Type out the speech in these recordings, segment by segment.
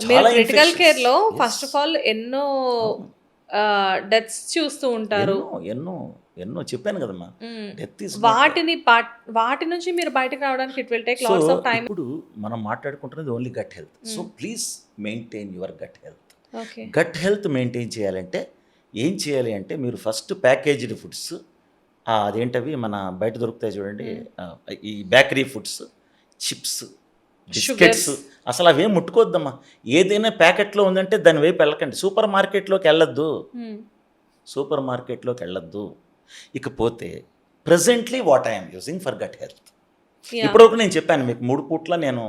మీరు క్రిటికల్. కేర్లో. First of all ఎన్నో డెత్స్ చూస్తూ ఉంటారు. ఎన్నో ఎన్నో చెప్పాను కదమ్మా. మ్మ్. డెత్ ఇస్ వాటిని వాటి నుంచి మీరు బయటకు రావడానికి it will take lots of time ఇప్పుడు మనం మాట్లాడుకుంటున్నది only gut health so please maintain your gut health gut health maintain చేయాలంటే ఏం చేయాలి అంటే మీరు ఫస్ట్ ప్యాకేజ్డ్ ఫుడ్స్ అదేంటవి మన బయట దొరుకుతాయి చూడండి ఈ బేకరీ ఫుడ్స్ చిప్స్ బిస్కెట్స్ అసలు అవేం ముట్టుకోవద్దమ్మా. ఏదైనా ప్యాకెట్లో ఉందంటే దాని వైపు వెళ్ళకండి. సూపర్ మార్కెట్లోకి వెళ్ళొద్దు. సూపర్ మార్కెట్లోకి వెళ్ళొద్దు. ఇకపోతే presently what I'm using for gut health. ఇప్పటివరకు నేను చెప్పాను మీకు మూడు పూట్ల నేను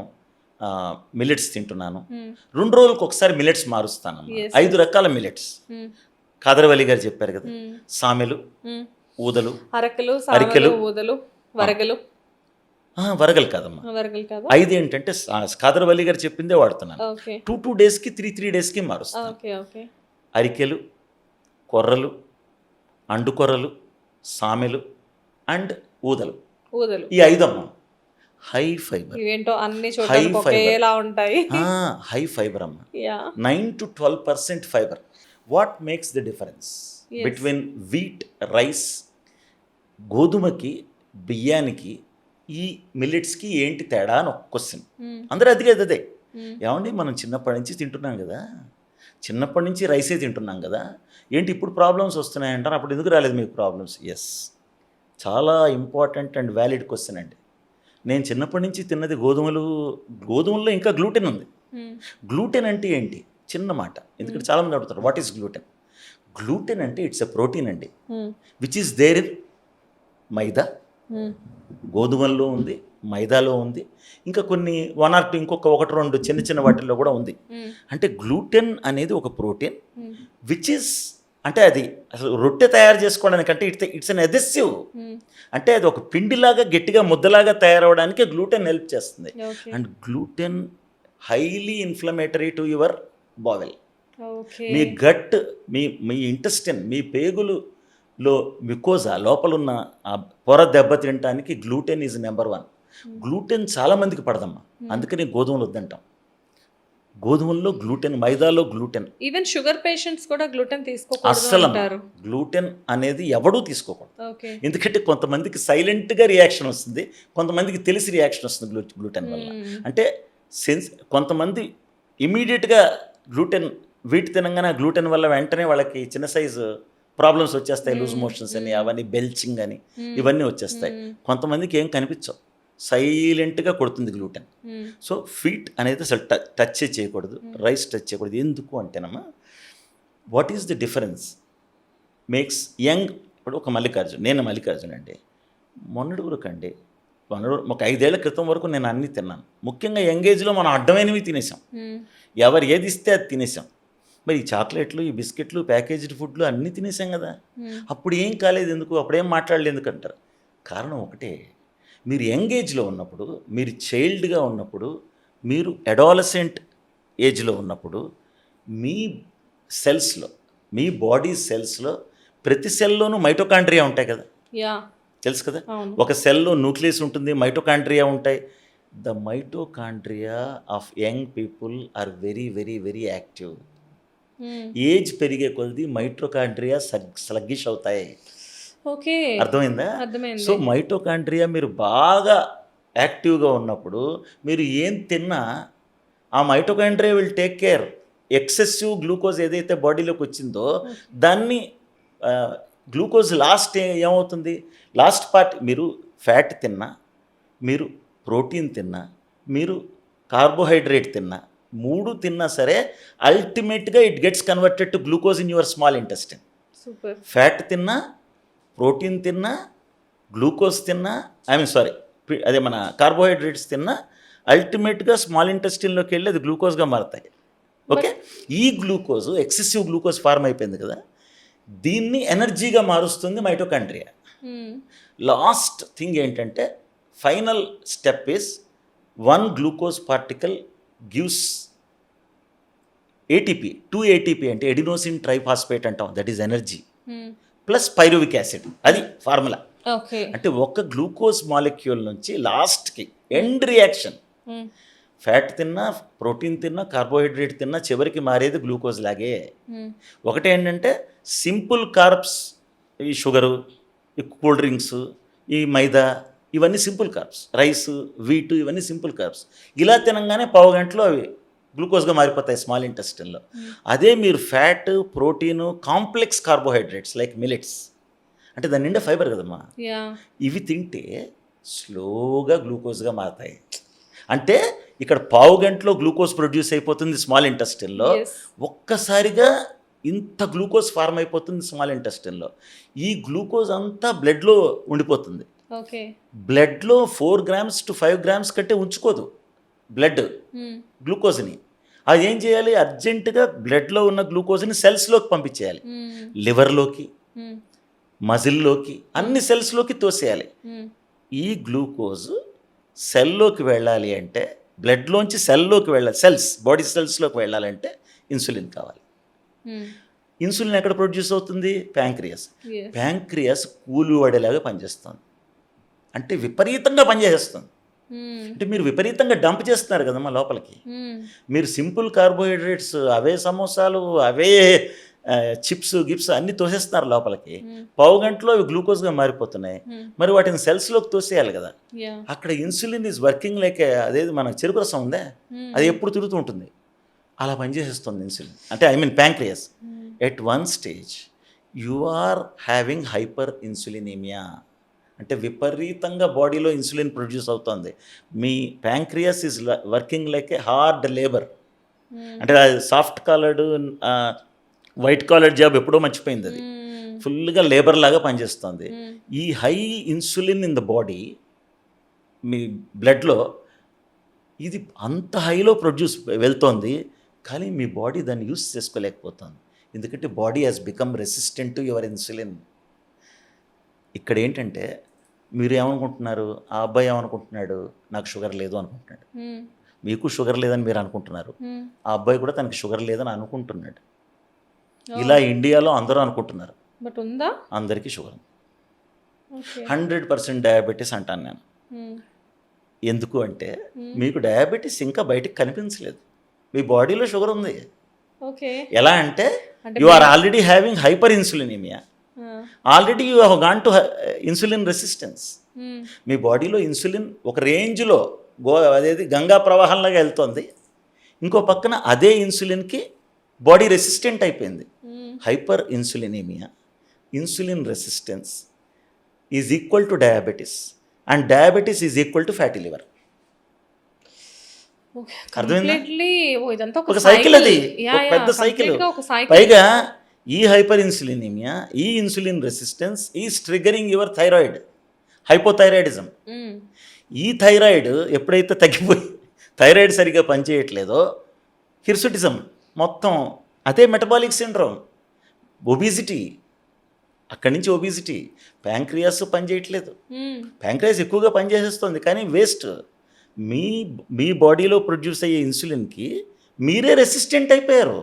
మిల్లెట్స్ తింటున్నాను. రెండు రోజులకు ఒకసారి మిల్లెట్స్ మారుస్తాను. ఐదు రకాల మిల్లెట్స్. కాదరవల్లి గారు చెప్పారు కదా. సామెలు ఊదలు అరకలు అరికెలు. ఊదలు వరగలు. వరగలు కాదమ్మా. ఐదు ఏంటంటే కాదరవల్లి గారు చెప్పిందే వాడుతున్నాను. టూ టూ డేస్కి త్రీ త్రీ డేస్కి మారుస్తాను అరికెలు కొర్రలు అండుకొర్రలు సామెలు అండ్ ఊదలు. ఈ ఐదమ్మా. High fibre. ఒకేలా ఉంటాయి. హై ఫైబర్ అమ్మా. Nine to twelve percent fibre. What makes the difference. Between wheat rice గోధుమకి బియ్యానికి ఈ మిల్లెట్స్కి ఏంటి తేడా అని ఒక క్వశ్చన్ అందరూ అదిగేది అదే. ఏమండి మనం చిన్నప్పటి నుంచి తింటున్నాం కదా. చిన్నప్పటి నుంచి రైసే తింటున్నాం కదా. ఏంటి ఇప్పుడు ప్రాబ్లమ్స్ వస్తున్నాయి అంటారు. అప్పుడు ఎందుకు రాలేదు మీకు ప్రాబ్లమ్స్ ఎస్ చాలా ఇంపార్టెంట్ అండ్ వ్యాలిడ్ క్వశ్చన్ అండి. నేను చిన్నప్పటి నుంచి తిన్నది గోధుమలు గోధుమల్లో ఇంకా గ్లూటెన్ ఉంది. గ్లూటెన్ అంటే ఏంటి? చిన్న మాట. ఎందుకంటే చాలామంది అడుగుతారు వాట్ ఈస్ గ్లూటెన్ గ్లూటెన్ అంటే ఇట్స్ ఎ ప్రోటీన్ అండి. Which is there in maida? గోధుమల్లో ఉంది మైదాలో ఉంది ఇంకా కొన్ని వన్ ఆర్ టూ ఇంకొక ఒకటి రెండు చిన్న చిన్న వాటిల్లో కూడా ఉంది. అంటే గ్లూటెన్ అనేది ఒక ప్రోటీన్ విచ్ ఇస్ అంటే అది అసలు రొట్టె తయారు చేసుకోవడానికి అంటే ఇట్స్ ఇట్స్ అన్ ఎదెసివ్ అంటే అది ఒక పిండిలాగా గట్టిగా ముద్దలాగా తయారవడానికి గ్లూటెన్ హెల్ప్ చేస్తుంది. And gluten highly inflammatory to your bowel. Me gut మీ మీ ఇంటెస్టిన్ మీ పేగులులో మికోజా లోపలున్న ఆ పొర దెబ్బ తినడానికి gluten is number one gluten చాలా మందికి పడదమ్మా. అందుకని గోధుమలు వద్దంటాం. గోధుమల్లో గ్లూటెన్ మైదాలో గ్లూటెన్ ఈవెన్ షుగర్ పేషెంట్స్ కూడా గ్లూటెన్ తీసుకోకూడదు అస్సలు అంటారు. గ్లూటెన్ అనేది ఎవడూ తీసుకోకూడదు. ఎందుకంటే కొంతమందికి సైలెంట్గా రియాక్షన్ వస్తుంది. కొంతమందికి తెలిసి రియాక్షన్ వస్తుంది గ్లూ గ్లూటెన్ వల్ల. అంటే సెన్స్ కొంతమంది ఇమీడియట్గా గ్లూటెన్ వీటి తినంగానే గ్లూటెన్ వల్ల వెంటనే వాళ్ళకి చిన్న సైజు ప్రాబ్లమ్స్ వచ్చేస్తాయి లూజ్ మోషన్స్ అని అవన్నీ బెల్చింగ్ అని ఇవన్నీ వచ్చేస్తాయి. కొంతమందికి ఏం కనిపించవు. సైలెంట్గా కొడుతుంది గ్లూటెన్. సో ఫీట్ అనేది అసలు టచ్ చేయకూడదు రైస్ టచ్ చేయకూడదు. ఎందుకు అంటేనమ్మా what is the difference makes young ఇప్పుడు ఒక మల్లికార్జున్ నేను మల్లికార్జున్ అండి. మొన్నటి వరకు అండి ఒక ఐదేళ్ళ క్రితం వరకు నేను అన్నీ తిన్నాను. ముఖ్యంగా యంగ్ ఏజ్లో మనం అడ్డమైనవి తినేసాం. ఎవరు ఏది ఇస్తే అది తినేసాం. మరి ఈ చాక్లెట్లు ఈ బిస్కెట్లు ప్యాకేజ్డ్ ఫుడ్లు అన్నీ తినేసాం కదా. అప్పుడు ఏం కాలేదు ఎందుకు? అప్పుడేం మాట్లాడలేదు ఎందుకు అంటారు? కారణం ఒకటే. మీరు యంగ్ ఏజ్లో ఉన్నప్పుడు మీరు చైల్డ్గా ఉన్నప్పుడు మీరు అడాలసెంట్ ఏజ్లో ఉన్నప్పుడు మీ సెల్స్లో మీ బాడీ సెల్స్లో ప్రతి సెల్లోనూ మైటోకాండ్రియా ఉంటాయి కదా. తెలుసు కదా? ఒక సెల్లో న్యూక్లియస్ ఉంటుంది మైటోకాండ్రియా ఉంటాయి. The mitochondria of young people are very very very active. Age పెరిగే కొద్దీ మైటోకాండ్రియా స్లగ్గిష్ అవుతాయి. ఓకే. అర్థమైందా? అర్థమైంది. సో మైటోకాండ్రియా మీరు బాగా యాక్టివ్గా ఉన్నప్పుడు మీరు ఏం తిన్నా ఆ mitochondria will take care. Excessive glucose ఏదైతే బాడీలోకి వచ్చిందో దాన్ని గ్లూకోజ్ లాస్ట్ ఏమవుతుంది? లాస్ట్ పార్ట్ మీరు ఫ్యాట్ తిన్నా మీరు ప్రోటీన్ తిన్నా మీరు కార్బోహైడ్రేట్ తిన్నా మూడు తిన్నా సరే అల్టిమేట్గా it gets converted to glucose in your small intestine super fat తిన్నా ప్రోటీన్ తిన్నా గ్లూకోజ్ తిన్నా ఐ మీన్ సారీ అదే మన కార్బోహైడ్రేట్స్ తిన్నా అల్టిమేట్గా స్మాల్ ఇంటెస్టిన్లోకి వెళ్ళి అది గ్లూకోజ్గా మారుతాయి. ఓకే ఈ గ్లూకోజ్ ఎక్సెసివ్ గ్లూకోజ్ ఫార్మ్ అయిపోయింది కదా దీన్ని ఎనర్జీగా మారుస్తుంది మైటోకాండ్రియా లాస్ట్ థింగ్ ఏంటంటే final step is one glucose particle gives ATP two ATP అంటే ఎడినోసిన్ ట్రైఫాస్ఫేట్ అంటాం. That is energy plus pyruvic acid అది ఫార్ములా అంటే ఒక గ్లూకోజ్ మాలిక్యూల్ నుంచి లాస్ట్కి ఎండ్ రియాక్షన్ ఫ్యాట్ తిన్నా ప్రోటీన్ తిన్నా కార్బోహైడ్రేట్ తిన్నా చివరికి మారేది గ్లూకోజ్ లాగే. మ్మ్. ఒకటి ఏంటంటే సింపుల్ కార్బ్స్ ఈ షుగరు ఈ కూల్ డ్రింక్స్ ఈ మైదా ఇవన్నీ సింపుల్ కార్బ్స్. రైస్ వీట్ ఇవన్నీ సింపుల్ కార్బ్స్. ఇలా తినంగానే పావు గంటలో అవి గ్లూకోజ్గా మారిపోతాయి స్మాల్ ఇంటెస్టిన్లో. అదే మీరు fat protein complex carbohydrates like millets అంటే దాని నిండా ఫైబర్ కదమ్మా. ఇవి తింటే స్లోగా గ్లూకోజ్గా మారుతాయి. అంటే ఇక్కడ పావు గంటలో గ్లూకోజ్ ప్రొడ్యూస్ అయిపోతుంది స్మాల్ ఇంటెస్టిన్లో. ఒక్కసారిగా ఇంత గ్లూకోజ్ ఫార్మ్ అయిపోతుంది స్మాల్ ఇంటెస్టిన్లో. ఈ గ్లూకోజ్ అంతా బ్లడ్లో ఉండిపోతుంది. బ్లడ్లో four grams to five grams కంటే ఉంచుకోదు బ్లడ్ మ్మ్. గ్లూకోజ్ని అది ఏం చేయాలి అర్జెంటుగా బ్లడ్లో ఉన్న గ్లూకోజ్ని సెల్స్లోకి పంపించేయాలి మ్మ్. లివర్లోకి మ్మ్. మజిల్లోకి అన్ని సెల్స్లోకి తోసేయాలి. ఈ గ్లూకోజ్ సెల్లోకి వెళ్ళాలి అంటే బ్లడ్లోంచి సెల్లోకి వెళ్ళాలి సెల్స్ బాడీ సెల్స్లోకి వెళ్ళాలంటే ఇన్సులిన్ కావాలి. ఇన్సులిన్ ఎక్కడ ప్రొడ్యూస్ అవుతుంది ప్యాంక్రియాస్. ప్యాంక్రియాస్ కూలి వాడేలాగా పనిచేస్తుంది అంటే విపరీతంగా పనిచేస్తుంది మ్మ్. అంటే మీరు విపరీతంగా డంప్ చేస్తున్నారు కదమ్మా లోపలికి. మీరు సింపుల్ కార్బోహైడ్రేట్స్ అవే సమోసాలు అవే చిప్స్ గిప్స్ అన్నీ తోసేస్తున్నారు లోపలికి. పావు గంటలో అవి గ్లూకోజ్గా మారిపోతున్నాయి. మరి వాటిని సెల్స్లోకి తోసేయాలి కదా అక్కడ ఇన్సులిన్ ఈజ్ వర్కింగ్ లైక్ అదేది మనకు చెరుకు రసం ఉందే. అది ఎప్పుడు తిరుగుతూ ఉంటుంది అలా పనిచేసేస్తుంది ఇన్సులిన్ అంటే I mean pancreas. At one stage you are having hyperinsulinaemia అంటే విపరీతంగా బాడీలో ఇన్సులిన్ ప్రొడ్యూస్ అవుతుంది మీ pancreas is working like a hard labour hmm. అంటే soft collared white collar job ఎప్పుడో మర్చిపోయింది అది మ్మ్. ఫుల్గా లేబర్ లాగా పనిచేస్తుంది మ్మ్. ఈ high insulin in the body మీ బ్లడ్లో ఇది అంత హైలో ప్రొడ్యూస్ వెళ్తోంది కానీ మీ బాడీ దాన్ని యూస్ చేసుకోలేకపోతుంది ఎందుకంటే body has become resistant to your insulin ఇక్కడ ఏంటంటే మీరు ఏమనుకుంటున్నారు ఆ అబ్బాయి ఏమనుకుంటున్నాడు? నాకు షుగర్ లేదు అనుకుంటున్నాడు. మీకు షుగర్ లేదని మీరు అనుకుంటున్నారు. ఆ అబ్బాయి కూడా తనకి షుగర్ లేదని అనుకుంటున్నాడు. ఇలా ఇండియాలో అందరూ అనుకుంటున్నారు. బట్ ఉందా? అందరికీ షుగర్. హండ్రెడ్ పర్సెంట్ డయాబెటీస్ అంటాను నేను. ఎందుకు అంటే. మీకు డయాబెటీస్ ఇంకా బయటకు కనిపించలేదు. మీ బాడీలో షుగర్ ఉంది. ఎలా అంటే you are already having hyperinsulinaemia. Already you have gone to insulin resistance. మీ బాడీలో ఇన్సులిన్ ఒక రేంజ్లో గో అదేది గంగా ప్రవాహంలాగా వెళ్తుంది. ఇంకో పక్కన అదే ఇన్సులిన్కి బాడీ రెసిస్టెంట్ అయిపోయింది. Hyper insulinemia? Insulin resistance is equal to diabetes and diabetes is equal to fatty liver. అర్థమైందా? ఒక సైకిల్ అది. పెద్ద సైకిల్. పైగా ఈ హైపర్ ఇన్సులినిమియా ఈ ఇన్సులిన్ రెసిస్టెన్స్ ఈ ట్రిగరింగ్ యువర్ థైరాయిడ్ హైపోథైరాయిడిజం. ఈ థైరాయిడ్ ఎప్పుడైతే తగ్గిపోయి థైరాయిడ్ సరిగ్గా పనిచేయట్లేదో హిర్సుటిజం మొత్తం అదే మెటబాలిక్ సిండ్రోమ్ ఒబిసిటీ అక్కడి నుంచి ఒబిసిటీ ప్యాంక్రియాస్ పనిచేయట్లేదు. ప్యాంక్రియాస్ ఎక్కువగా పనిచేసేస్తుంది కానీ వేస్ట్ మీ మీ బాడీలో ప్రొడ్యూస్ అయ్యే ఇన్సులిన్కి మీరే రెసిస్టెంట్ అయిపోయారు.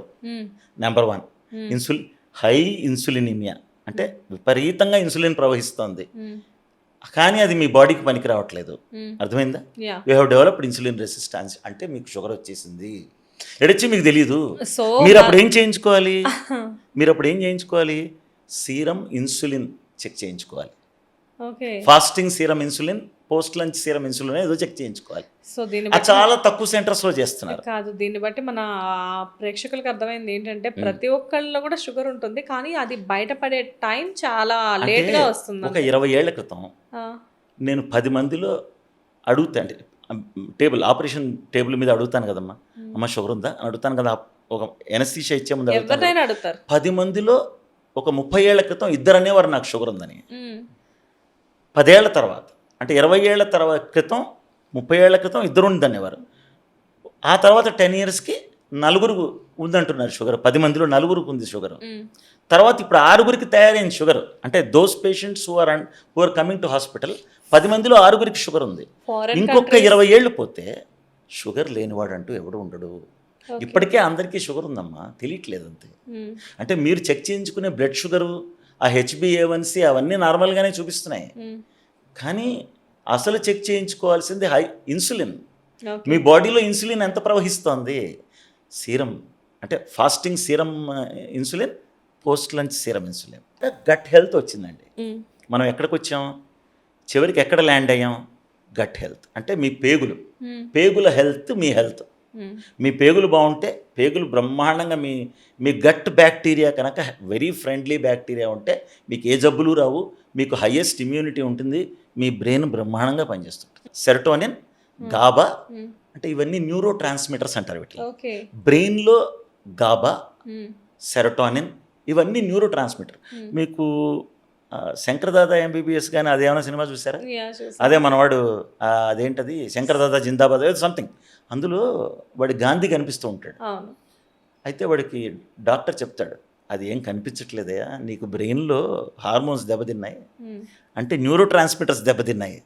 Number one. Insulin hyperinsulinaemia. అంటే విపరీతంగా ఇన్సులిన్ ప్రవహిస్తోంది. మ్మ్. కానీ అది మీ బాడీకి పనికి రావట్లేదు. అర్థమైందా? You have developed insulin resistance అంటే మీకు షుగర్ వచ్చేసింది. ఎడచ్చి మీకు తెలియదు మీరు అప్పుడు ఏం చేయించుకోవాలి? మీరు అప్పుడు ఏం చేయించుకోవాలి? సీరం ఇన్సులిన్ చెక్ చేయించుకోవాలి. Fasting serum insulin post lunch serum insulin ఏదో చెక్ చేయించుకోవాలి. సో దీన్ని చాలా తక్కువ సెంటర్స్లో చేస్తున్నారు. కాదు దీన్ని బట్టి మన ప్రేక్షకులకు అర్థమైంది ఏంటంటే ప్రతి ఒక్కళ్ళలో కూడా షుగర్ ఉంటుంది కానీ అది బయటపడే టైం చాలా లేట్గా వస్తుంది ఒక ఇరవై ఏళ్ళ క్రితం నేను పది మందిలో అడుగుతా అంటే టేబుల్ ఆపరేషన్ టేబుల్ మీద అడుగుతాను కదమ్మా. అమ్మ షుగర్ ఉందా? అని అడుగుతాను కదా ఒక ఎనస్థీషియా ఇచ్చే ముందు అడుగుతాను పది మందిలో ఒక ముప్పై ఏళ్ళ క్రితం ఇద్దరు అనేవారు నాకు షుగర్ ఉందని. పదేళ్ళ తర్వాత అంటే ఇరవై ఏళ్ళ తర్వాత క్రితం ముప్పై ఏళ్ళ క్రితం ఇద్దరు ఉందనేవారు ఆ తర్వాత టెన్ ఇయర్స్కి నలుగురు ఉందంటున్నారు షుగర్. పది మందిలో నలుగురికి ఉంది షుగర్. తర్వాత ఇప్పుడు ఆరుగురికి తయారైంది షుగర్. అంటే those patients who are who are coming to hospital పది మందిలో ఆరుగురికి షుగర్ ఉంది. ఇంకొక ఇరవై ఏళ్ళు పోతే షుగర్ లేనివాడు అంటూ ఎవడు ఉండడు. ఇప్పటికే అందరికీ షుగర్ ఉందమ్మా. తెలియట్లేదు అంతే. అంటే మీరు చెక్ చేయించుకునే బ్లడ్ షుగరు ఆ హెచ్బిఏవన్సీ అవన్నీ నార్మల్గానే చూపిస్తున్నాయి. కానీ అసలు చెక్ చేయించుకోవాల్సింది హై ఇన్సులిన్. మీ బాడీలో ఇన్సులిన్ ఎంత ప్రవహిస్తోంది? సీరం అంటే fasting serum insulin post lunch serum insulin. Gut health వచ్చిందండి. మనం ఎక్కడికి వచ్చాం? చివరికి ఎక్కడ ల్యాండ్ అయ్యాం? Gut health. అంటే మీ పేగులు. పేగుల హెల్త్ మీ హెల్త్. మీ పేగులు బాగుంటే పేగులు బ్రహ్మాండంగా మీ మీ గట్ బ్యాక్టీరియా కనుక వెరీ ఫ్రెండ్లీ బ్యాక్టీరియా ఉంటే మీకు ఏ జబ్బులు రావు మీకు హయ్యెస్ట్ ఇమ్యూనిటీ ఉంటుంది మీ బ్రెయిన్ బ్రహ్మాండంగా పనిచేస్తుంటుంది సెరటోనిన్ గాబా. అంటే ఇవన్నీ న్యూరో ట్రాన్స్మిటర్స్ అంటారు ఓకే. బ్రెయిన్లో గాబా. సెరటోనిన్ ఇవన్నీ న్యూరో ట్రాన్స్మిటర్ మీకు శంకరదాదా ఎంబీబీఎస్ కానీ అదేమైనా సినిమా చూసారా? అదే మనవాడు అదేంటది? శంకరదాదా జిందాబాద్ ఏదో సంథింగ్ అందులో వాడి గాంధీ కనిపిస్తూ ఉంటాడు. అయితే వాడికి డాక్టర్ చెప్తాడు అది ఏం కనిపించట్లేదయా నీకు బ్రెయిన్లో హార్మోన్స్ దెబ్బతిన్నాయి. అంటే న్యూరో ట్రాన్స్మిటర్స్ దెబ్బతిన్నాయి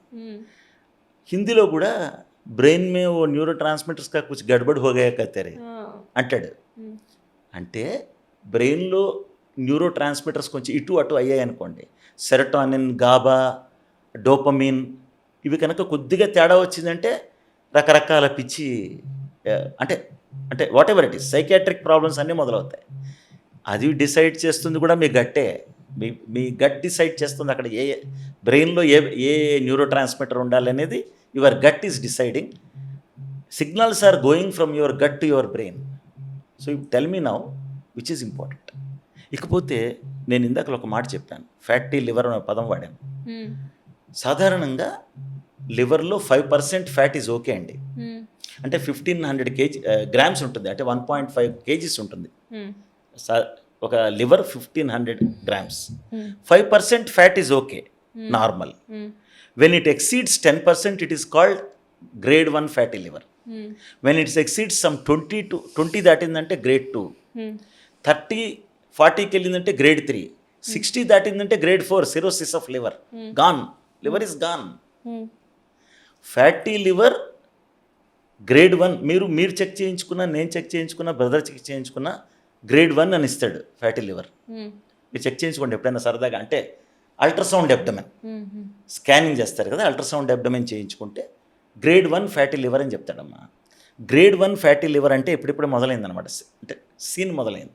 హిందీలో కూడా బ్రెయిన్ మే ఓ న్యూరో ట్రాన్స్మిటర్స్ కా కుచ్ గడబడి హోగాయక తెరే అంటాడు. అంటే బ్రెయిన్లో న్యూరో ట్రాన్స్మిటర్స్ కొంచెం ఇటు అటు అయ్యాయి అనుకోండి సెరటానిన్ గాబా డోపమిన్ ఇవి కనుక కొద్దిగా తేడా వచ్చిందంటే రకరకాల పిచ్చి అంటే అంటే whatever it is psychiatric problems అన్నీ మొదలవుతాయి. అది డిసైడ్ చేస్తుంది కూడా మీ గట్టే. మీ మీ గట్ డిసైడ్ చేస్తుంది అక్కడ ఏ బ్రెయిన్లో ఏ ఏ న్యూరో ట్రాన్స్మిటర్ ఉండాలి అనేది your gut is deciding. Signals are going from your gut to your brain. So you tell me now which is important. ఇకపోతే నేను ఇందాక ఒక మాట చెప్పాను. ఫ్యాటీ లివర్ అనే పదం వాడాను. సాధారణంగా లివర్లో five percent fat is okay అండి. అంటే ఫిఫ్టీన్ హండ్రెడ్ కేజీ గ్రామ్స్ ఉంటుంది. అంటే వన్ పాయింట్ ఫైవ్ కేజీస్ ఉంటుంది. ఒక liver fifteen hundred grams. Five percent fat is okay normal. When it exceeds ten percent it is called grade one fatty liver when it's exceeds some twenty to twenty దాటిందంటే grade two thirty ఫార్టీకి వెళ్ళిందంటే grade three sixty దాటిందంటే grade four cirrhosis of liver gone liver is gone fatty liver grade one మీరు మీరు check చేయించుకున్నా నేను check చేయించుకున్నా brother check చేయించుకున్నా grade one అని ఇస్తాడు ఫ్యాటీ లివర్ మ్మ్. మీరు చెక్ చేయించుకోండి ఎప్పుడైనా సరదాగా అంటే అల్ట్రాసౌండ్ ఎబ్డమెన్ మ్మ్. మ్మ్. స్కానింగ్ చేస్తారు కదా అల్ట్రాసౌండ్ ఎబ్డమెన్ చేయించుకుంటే గ్రేడ్ వన్ ఫ్యాటీ లివర్ అని చెప్తాడమ్మా గ్రేడ్ వన్ ఫ్యాటీ లివర్ అంటే ఇప్పుడిప్పుడే మొదలైంది అనమాట అంటే సీన్ మొదలైంది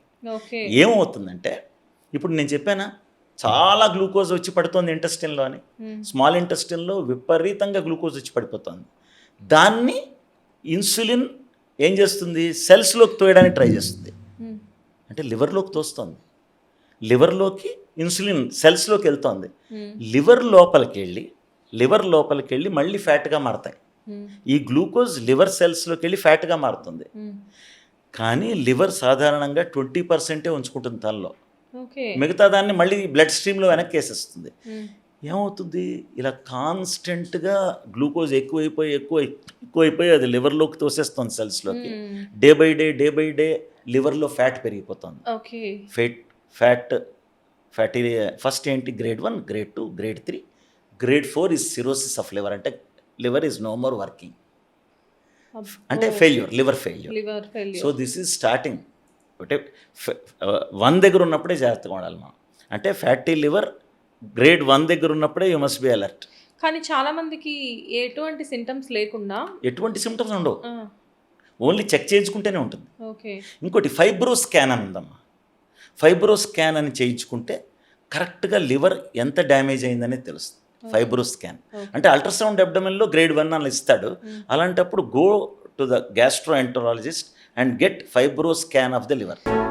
ఏమవుతుందంటే ఇప్పుడు నేను చెప్పానా చాలా గ్లూకోజ్ వచ్చి పడుతుంది ఇంటెస్టిన్లో అని మ్మ్. స్మాల్ ఇంటెస్టిన్లో విపరీతంగా గ్లూకోజ్ వచ్చి పడిపోతుంది దాన్ని ఇన్సులిన్ ఏం చేస్తుంది సెల్స్లోకి తోయడానికి ట్రై చేస్తుంది. అంటే లివర్లోకి తోస్తుంది లివర్లోకి ఇన్సులిన్ సెల్స్లోకి వెళ్తోంది. లివర్ లోపలికి వెళ్ళి లివర్ లోపలికి వెళ్ళి మళ్ళీ ఫ్యాట్గా మారతాయి. ఈ గ్లూకోజ్ లివర్ సెల్స్లోకి వెళ్ళి ఫ్యాట్గా మారుతుంది. కానీ లివర్ సాధారణంగా ట్వంటీ పర్సెంటే ఉంచుకుంటుంది తనలో మిగతా దాన్ని మళ్ళీ బ్లడ్ స్ట్రీమ్లో వెనక్కి వేసేస్తుంది. ఏమవుతుంది? ఇలా కాన్స్టెంట్గా గ్లూకోజ్ ఎక్కువైపోయి ఎక్కువ ఎక్కువైపోయి అది లివర్లోకి తోసేస్తుంది సెల్స్లోకి మ్మ్. Day by day day by day లివర్లో fat పెరిగిపోతుంది. Okay. Fat fat fatty first ఏంటి? Grade one grade two grade three. Grade four is cirrhosis of liver. అంటే liver is no more working. అంటే failure liver failure. Liver failure. So this is starting. అంటే one దగ్గర ఉన్నప్పుడే జాగ్రత్తగా ఉండాలి మనం. అంటే ఫ్యాటీ లివర్ గ్రేడ్ వన్ దగ్గర ఉన్నప్పుడే యూ మస్ట్ బి అలర్ట్. కానీ చాలా మందికి ఎటువంటి సింటమ్స్ లేకుండా ఎటువంటి సిమ్టమ్స్ ఉండవు. ఓన్లీ చెక్ చేయించుకుంటేనే ఉంటుంది. ఓకే. ఇంకోటి ఫైబ్రో స్కాన్ అని ఉందమ్మా. ఫైబ్రో స్కాన్ అని చేయించుకుంటే కరెక్ట్గా లివర్ ఎంత డ్యామేజ్ అయిందనేది తెలుస్తుంది. Fibro scan. అంటే అల్ట్రాసౌండ్ అబ్డమెన్లో గ్రేడ్ వన్ అని ఇస్తాడు. అలాంటప్పుడు go to the gastroenterologist and get fibro scan of the liver.